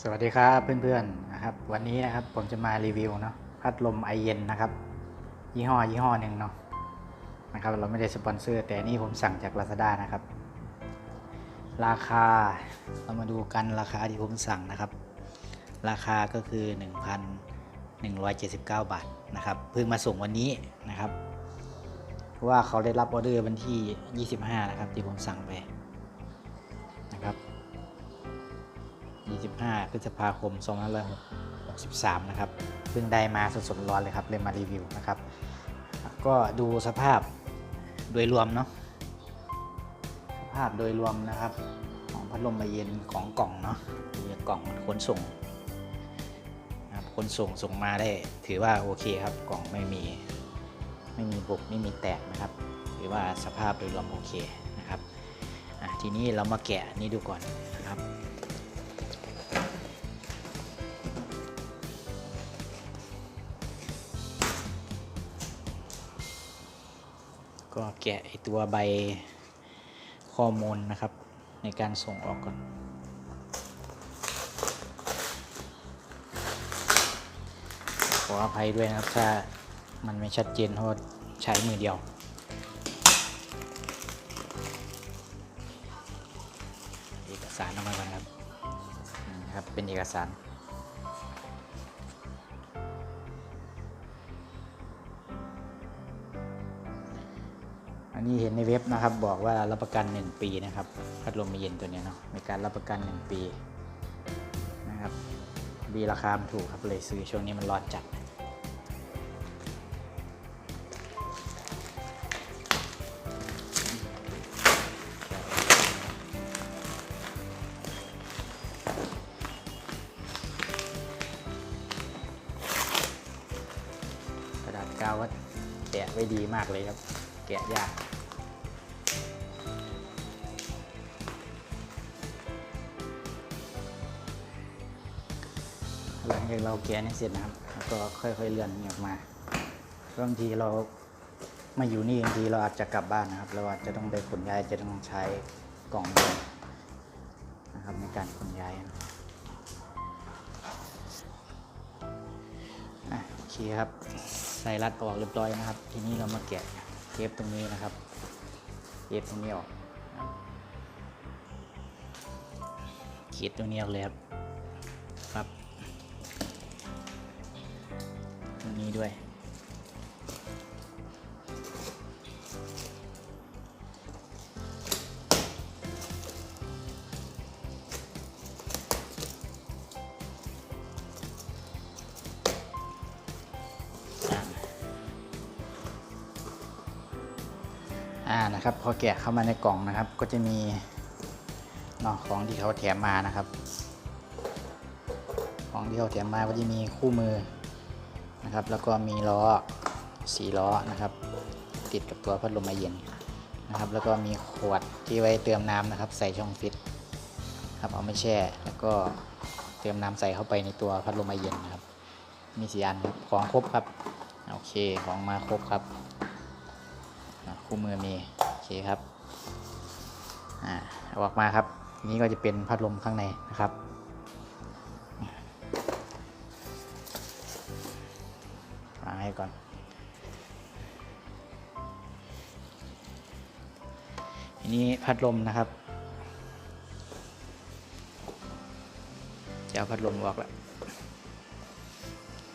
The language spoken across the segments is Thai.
สวัสดีครับเพื่อนๆนะครับ วันนี้นะครับผมจะมารีวิวเนาะพัดลมไอเย็นนะครับ ยี่ห้อยี่ห้อหนึ่งเนาะนะครับ เราไม่ได้สปอนเซอร์ แต่นี่ผมสั่งจาก Lazada นะครับ ราคาเรามาดูกันราคาที่ผมสั่งนะครับ ราคาก็คือ 1,179 บาทนะครับเพิ่งมาส่งวันนี้นะครับเพราะว่าเขาได้รับออเดอร์วันที่ 25 นะครับ ที่ผมสั่งไปนะครับ 5พฤษภาคม 2563 นะครับ เพิ่งได้มาสดๆร้อนเลยครับ เลยมารีวิวนะครับ ก็ดูสภาพโดยรวมเนาะ สภาพโดยรวมนะครับ ของพัดลมไอเย็นของกล่องเนาะมีกล่องขนส่งนะครับขนส่งส่งมาได้ ถือว่าโอเคครับ กล่องไม่มีไม่มีบุกไม่มีแตกนะครับ ถือว่าสภาพโดยรวมโอเคนะครับทีนี้เรามาแกะนี่ดูก่อน ก็แกะไอตัวใบข้อมูลนะครับ ในการส่งออกก่อน ขออภัยด้วยนะครับ ถ้ามันไม่ชัดเจนเพราะใช้มือเดียวเอกสารออกมาก่อนครับนะครับเป็นเอกสาร นี้เห็นในเว็บนะครับ บอกว่ารับประกัน 1 ปีนะครับพัดลมเย็นตัวนี้เนาะมีการรับประกัน 1 ปีนะครับดีราคาถูกครับเลยซื้อช่วงนี้มันร้อนจัดกระดาษกาวก็แกะไว้ดีมากเลยครับ แกะยาก เราแกะนี่เสร็จนะครับแล้วก็ค่อยๆเลื่อนนี่ออกมาบางทีเรามาอยู่นี่บางทีเราอาจจะกลับบ้านนะครับ เราอาจจะต้องไปขนย้ายจะต้องใช้กล่องนะครับในการขนย้ายนะอะโอเคครับใส่รัดออกเรียบร้อยนะครับ ทีนี้เรามาแกะเทปตรงนี้นะครับเทปตรงนี้ออกคีดตรงนี้ออกเลยครับ นี้ด้วย อ่านะครับพอแกะเข้ามาในกล่องนะครับ ก็จะมีเนาะของที่เขาแถมมานะครับ ของที่เขาแถมมาก็จะมีคู่มือ นะครับ แล้วก็มีล้อสีล้อนะครับ ติดกับตัวพัดลมไอเย็นนะครับ แล้วก็มีขวดที่ไว้เติมน้ำนะครับ ใส่ช่องฟิตครับเอาไม่แช่แล้วก็เติมน้ำใส่เข้าไปในตัวพัดลมไอเย็นนะครับ มีสีอันครับของครบครับโอเคของมาครบครับคู่มือมีโอเคครับอ่าออกมาครับนี้ก็จะเป็นพัดลมข้างในนะครับ ก่อนทีนี้พัดลมนะครับ จะเอาพัดลมออกแล้ว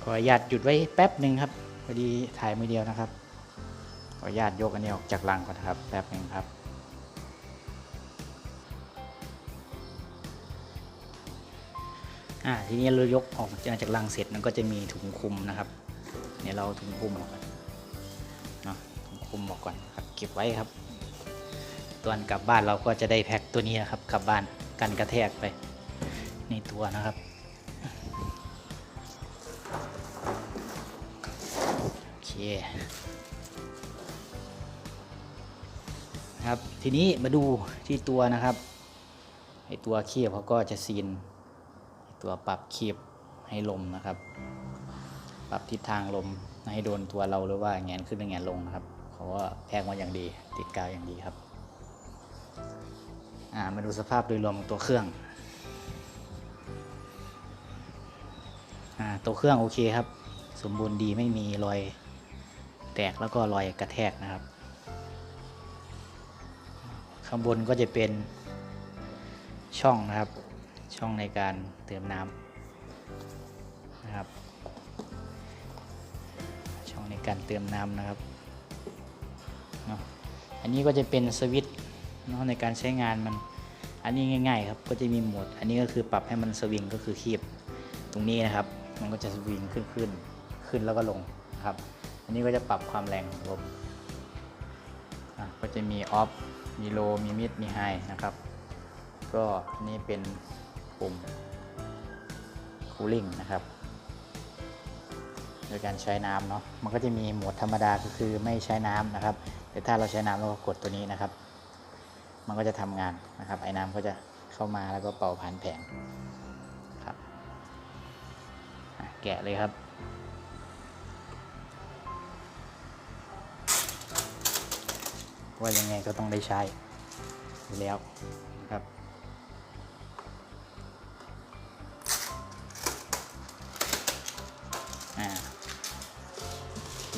ขออนุญาตหยุดไว้แป๊บหนึ่งครับพอดีถ่ายมือเดียวนะครับ ขออนุญาตยกอันนี้ออกจากรังก่อนนะครับแป๊บหนึ่งครับอ่าทีนี้เรายกออกจากรังเสร็จมันก็จะมีถุงคลุมนะครับ เนี่ยเราถุงคลุมออกก่อนเนาะถุงคลุมออกก่อนครับเก็บไว้ครับ ตอนกลับบ้านเราก็จะได้แพ็คตัวนี้นะครับกลับบ้านกันกระแทกไปในตัวนะครับโอเคครับทีนี้มาดูที่ตัวนะครับไอตัวเคียบเขาก็จะซีนตัวปรับเคียบให้ลมนะครับ ปรับทิศทางลมไม่ให้โดนตัวเราหรือว่าแงนขึ้นหรือแงนลงนะครับเขาก็แพกมาอย่างดี ติดกาวอย่างดีครับามาดูสภาพโดยรวมตัวเครื่องอตัวเครื่องโอเคครับ สมบูรณ์ดีไม่มีรอยแตกแล้วก็รอยกระแทกนะครับ ข้างบนก็จะเป็นช่องนะครับ ช่องในการเติมน้ำนะครับ การเติมน้ำนะครับเนาะอันนี้ก็จะเป็นสวิตช์เนาะในการใช้งานมัน อันนี้ง่ายๆครับก็จะมีโหมด อันนี้ก็คือปรับให้มันสวิงก็คือคีบตรงนี้นะครับ มันก็จะสวิงขึ้นขึ้นขึ้นแล้วก็ลงนะครับ อันนี้ก็จะปรับความแรงของลมก็จะมีออฟมีโลมีมิดมีไฮนะครับ ก็อันนี้เป็นปุ่มคูลิ่งนะครับ โดยการใช้น้ำเนาะมันก็จะมีโหมดธรรมดาก็คือไม่ใช้น้ำนะครับ แต่ถ้าเราใช้น้ำเราก็กดตัวนี้นะครับ มันก็จะทำงานนะครับไอ้น้ำก็จะเข้ามาแล้วก็เป่าผ่านแผงครับแกะเลยครับว่ายังไงก็ต้องได้ใช้แล้ว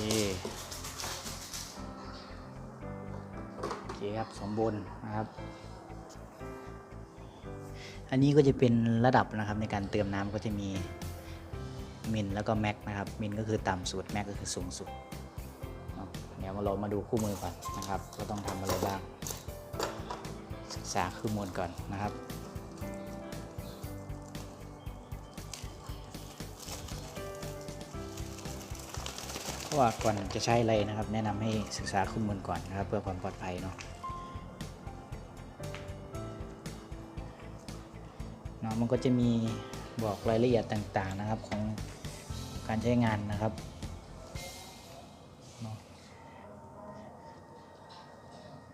โอเคครับสมบูรณ์นะครับ อันนี้ก็จะเป็นระดับนะครับในการเติมน้ำก็จะมีมินแล้วก็แม็กนะครับ มินก็คือต่ำสุด แม็กก็คือสูงสุดเนาะเดี๋ยวมาเรามาดูคู่มือก่อนนะครับ ก็ต้องทำอะไรบ้าง ศึกษาคู่มือก่อนนะครับ ว่าก่อนจะใช้อะไรนะครับ แนะนำให้ศึกษาข้อมูลก่อนนะครับ เพื่อความปลอดภัยเนาะเนาะมันก็จะมีบอกรายละเอียดต่างๆนะครับของการใช้งานนะครับเนาะ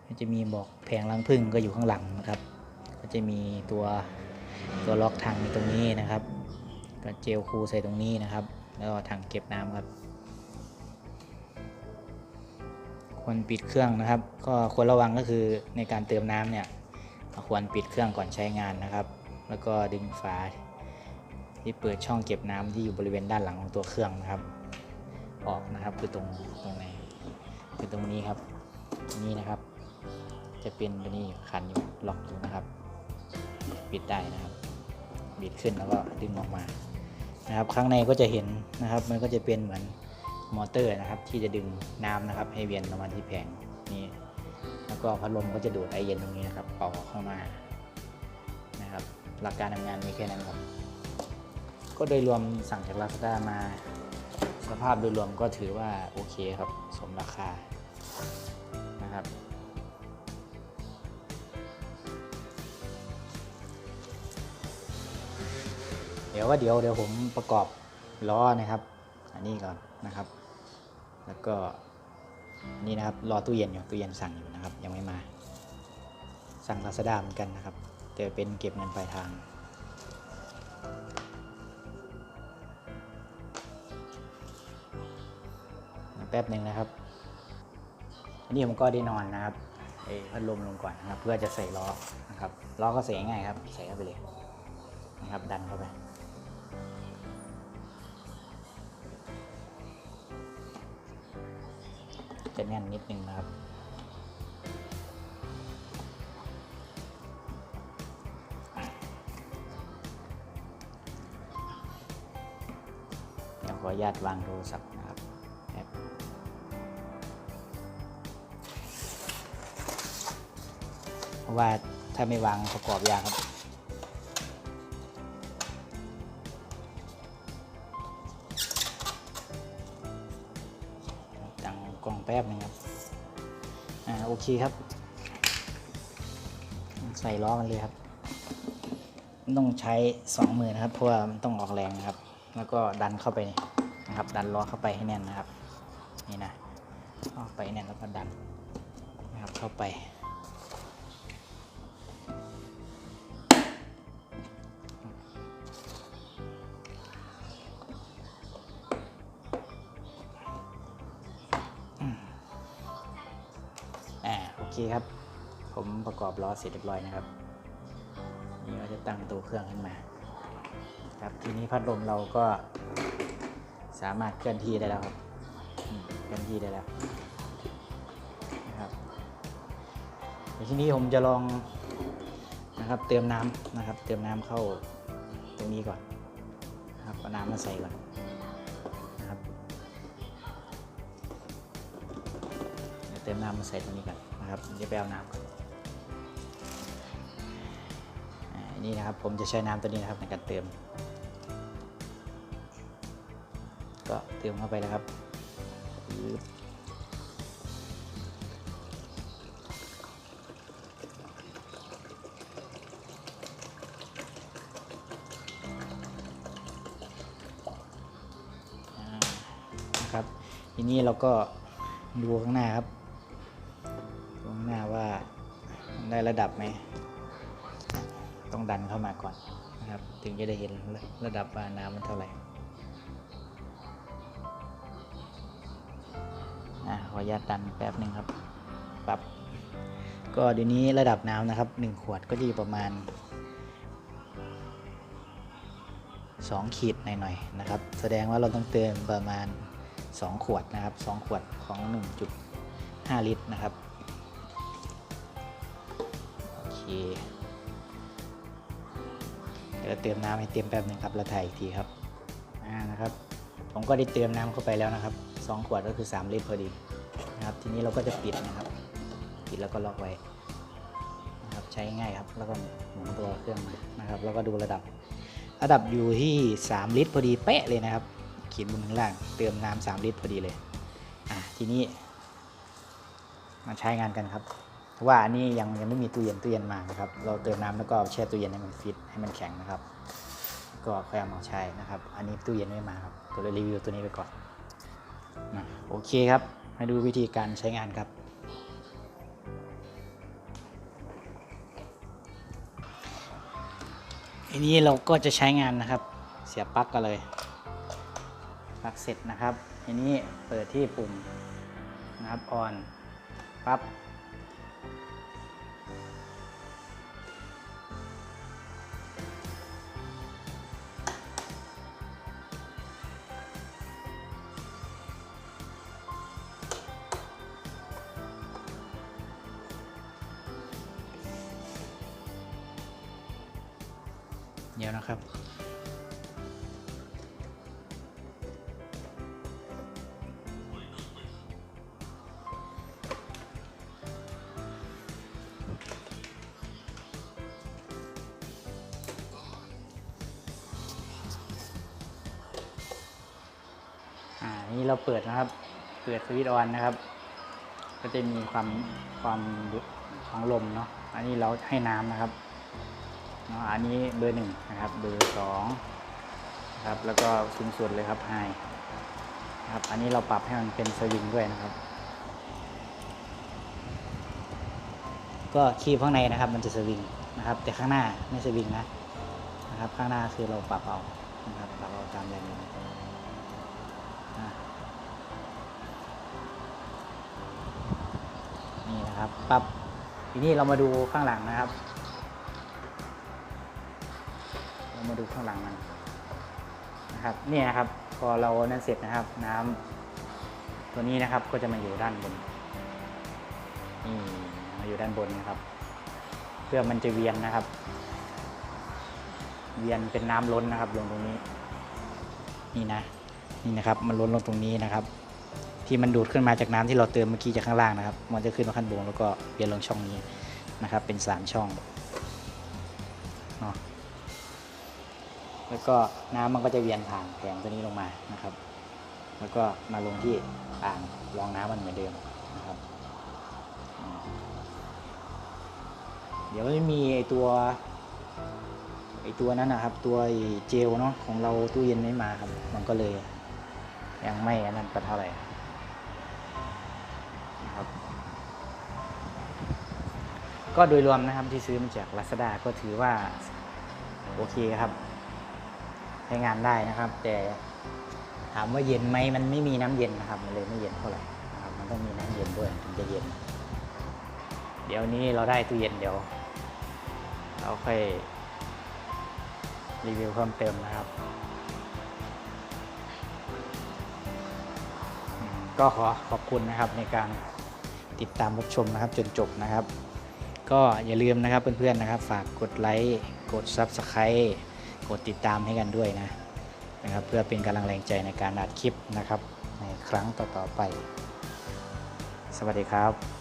มันจะมีบอกแผงรังพึ่งก็อยู่ข้างหลังนะครับ ก็จะมีตัวตัวล็อกทางในตรงนี้นะครับ ก็เจลคูใส่ตรงนี้นะครับ แล้วก็ถังเก็บน้ำครับ ควรปิดเครื่องนะครับ ก็ควรระวังก็คือในการเติมน้ำเนี่ยควรปิดเครื่องก่อนใช้งานนะครับ แล้วก็ดึงฝาที่เปิดช่องเก็บน้ำที่อยู่บริเวณด้านหลังของตัวเครื่องนะครับ ออกนะครับคือตรงตรงไหนคือตรงนี้ครับตรงนี้นะครับ จะเป็นตัวนี้คันอยู่ล็อกอยู่นะครับ ปิดได้นะครับบิดขึ้นแล้วก็ดึงออกมานะครับ ข้างในก็จะเห็นนะครับ มันก็จะเป็นเหมือน มอเตอร์นะครับ ที่จะดึงน้ำนะครับ ให้เวียนออกมาที่แผงนี่แล้วก็พัดลมก็จะดูดไอเย็นตรงนี้นะครับ เป่าเข้ามานะครับ หลักการทำงานมีแค่นั้นครับ ก็โดยรวมสั่งจากลาซาด้ามา สภาพโดยรวมก็ถือว่าโอเคครับ สมราคานะครับเดี๋ยวว่าเดี๋ยวเดี๋ยวผมประกอบล้อนะครับ อันนี้ก่อนนะครับ แล้วก็นี่นะครับรอตู้เย็นอยู่ตู้เย็นสั่งอยู่นะครับ ยังไม่มา สั่งลาซาด้าเหมือนกันนะครับแต่เป็นเก็บเงินปลายทาง แป๊บหนึ่งนะครับอันนี้ผมก็ได้นอนนะครับไอ้พัดลมลงก่อนนะครับ เพื่อจะใส่ล้อนะครับล้อก็ใส่ง่ายครับ ใส่เข้าไปเลยนะครับ ดันเข้าไป จะแน่นนิดนึงนะครับเดี๋ยวขออนุญาตวางโทรศัพท์นะครับเพราะว่าถ้าไม่วางประกอบยากครับ บนึงครับ อ่าโอเคครับ ใส่ล้อมันเลยครับ ต้องใช้สองมือนะครับ เพราะว่ามันต้องออกแรงนะครับ แล้วก็ดันเข้าไปนะครับ ดันล้อเข้าไปให้แน่นนะครับ นี่นะเข้าไปแน่นแล้วก็ดันนะครับเข้าไป เคครับ ผมประกอบล้อเสร็จเรียบร้อยนะครับ นี่ก็จะตั้งตัวเครื่องขึ้นมา ครับทีนี้พัดลมเราก็สามารถเคลื่อนที่ได้แล้วครับเคลื่อนที่ได้แล้วนะครับเดี๋ยวทีนี้ผมจะลองนะครับเติมน้ำนะครับ เติมน้ำเข้าตรงนี้ก่อนนะครับเอาน้ำมาใส่ก่อนนะครับเติมน้ำมาใส่ตรงนี้ก่อน นะครับเดี๋ยวไปเอาน้ำก่อนนี่นะครับผมจะใช้น้ำตัวนี้นะครับในการเติม ก็เติมเข้าไปแล้วครับนะครับ ทีนี้เราก็ดูข้างหน้าครับ ระดับไหม ต้องดันเข้ามาก่อนนะครับ ถึงจะได้เห็นระดับว่าน้ำมันเท่าไหร่อะขออนุญาตดันแป๊บหนึ่งครับปรับก็เดี๋ยวนี้ระดับน้ำนะครับ 1 ขวดก็จะอยู่ประมาณ 2 ขีดหน่อยๆนะครับ แสดงว่าเราต้องเติมประมาณ 2 ขวดนะครับ 2 ขวดของ 1.5 ลิตรนะครับ เคเดี๋ยวเติมน้ำให้เต็มแป๊บหนึ่งครับแล้วถ่ายอีกทีครับอ่านะครับ ผมก็ได้เติมน้ำเข้าไปแล้วนะครับ 2 ขวดก็คือ 3 ลิตรพอดีนะครับ ทีนี้เราก็จะปิดนะครับ ปิดแล้วก็ล็อกไว้นะครับใช้ง่ายครับแล้วก็หมุนตัวเครื่องนะครับ แล้วก็ดูระดับ ระดับอยู่ที่ 3 ลิตรพอดีเป๊ะเลยนะครับเขียนบนข้างล่างเติมน้ำ3ลิตรพอดีเลยอะทีนี้มาใช้งานกันครับ เพราะว่าอันนี้ยังยังไม่มีตู้เย็นตู้เย็นมานะครับ เราเติมน้ำแล้วก็แช่ตู้เย็นให้มันฟิตให้มันแข็งนะครับ ก็ค่อยเอามาใช้นะครับ อันนี้ตู้เย็นไม่มาครับก็เลยรีวิวตัวนี้ไปก่อนนะโอเคครับมาดูวิธีการใช้งานครับทีนี้เราก็จะใช้งานนะครับ เสียบปลั๊กกันเลยปลั๊กเสร็จนะครับทีนี้เปิดที่ปุ่มนะครับออนปั๊บ เดี๋ยวนะครับ อ่า นี่เราเปิดนะครับ เปิดสวิตช์ออนนะครับ ก็จะมีความความของลมเนาะ อันนี้เราให้น้ำนะครับ นาะอันนี้เบอร์หนึ่งนะครับ เบอร์สองนะครับแล้วก็สูงสุดเลยครับไฮนะครับอันนี้เราปรับให้มันเป็นสวิงด้วยนะครับ ก็คีบข้างในนะครับ มันจะสวิงนะครับ แต่ข้างหน้าไม่สวิงนะนะครับ ข้างหน้าคือเราปรับเอานะครับปรับเอาตามแรงลมอะนี่นะครับปรับทีนี้เรามาดูข้างหลังนะครับ มาดูข้างหลังมันนะครับนี่นะครับพอเรานั้นเสร็จนะครับ น้ำตัวนี้นะครับก็จะมาอยู่ด้านบนนี่มาอยู่ด้านบนนะครับ เพื่อมันจะเวียนนะครับ เวียนเป็นน้ำล้นนะครับ ลงตรงนี้ นี่นะนี่นะครับ มันล้นลงตรงนี้นะครับ ที่มันดูดขึ้นมาจากน้ำที่เราเติมเมื่อกี้จากข้างล่างนะครับ มันจะขึ้นมาขั้นบนแล้วก็เวียนลงช่องนี้นะครับ เป็นสามช่องเนาะ แล้วก็น้ำมันก็จะเวียนผ่านแผงตัวนี้ลงมานะครับ แล้วก็มาลงที่อ่างรองน้ำมันเหมือนเดิมนะครับ เดี๋ยวไม่มีไอตัวไอตัวนั้นนะครับ ตัวเจลเนาะของเราตู้เย็นไม่มาครับ มันก็เลยยังไม่อันนั้นก็เท่าไหร่นะครับก็โดยรวมนะครับที่ซื้อมาจาก Lazada ก็ถือว่า โอเคครับ ใช้งานได้นะครับ แต่ถามว่าเย็นไหมมันไม่มีน้ำเย็นนะครับมันเลยไม่เย็นเท่าไหร่นะครับ มันต้องมีน้ำเย็นด้วยถึงจะเย็น เดี๋ยวนี้เราได้ตู้เย็นเดี๋ยว เราค่อยรีวิวเพิ่มเติมนะครับก็ขอขอบคุณนะครับในการติดตามรับชมนะครับจนจบนะครับ ก็อย่าลืมนะครับเพื่อนๆนะครับ ฝากกดไลค์กด Subscribe กดติดตามให้กันด้วยนะนะครับ เพื่อเป็นกำลังแรงใจในการอัดคลิปนะครับ ในครั้งต่อๆไป สวัสดีครับ